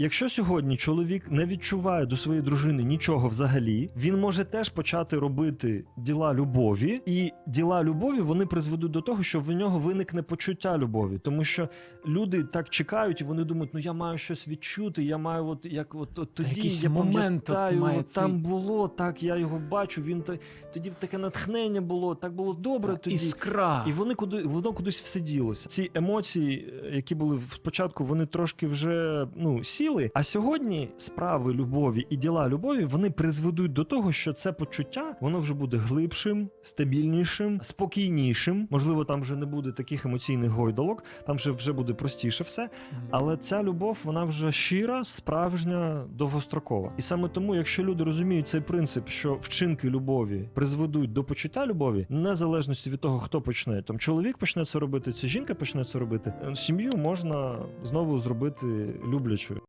Якщо сьогодні чоловік не відчуває до своєї дружини нічого взагалі, він може теж почати робити діла любові, і діла любові вони призведуть до того, що в нього виникне почуття любові, тому що люди так чекають, і вони думають, ну я маю щось відчути, я маю, от як от, от тоді я от пам'ятаю, от цей- там було так, я його бачу. Він та- тоді таке натхнення було, так було добре. тоді Іскра. і вони куди воно кудись все ділося. Ці емоції, які були спочатку, вони трошки вже ну сіли. А сьогодні справи любові і діла любові вони призведуть до того, що це почуття воно вже буде глибшим, стабільнішим, спокійнішим. Можливо, там вже не буде таких емоційних гойдолок, там вже вже буде простіше все. Але ця любов, вона вже щира, справжня, довгострокова. І саме тому, якщо люди розуміють цей принцип, що вчинки любові призведуть до почуття любові, незалежності від того, хто почне, там чоловік почне це робити, чи жінка почне це робити, сім'ю можна знову зробити люблячою.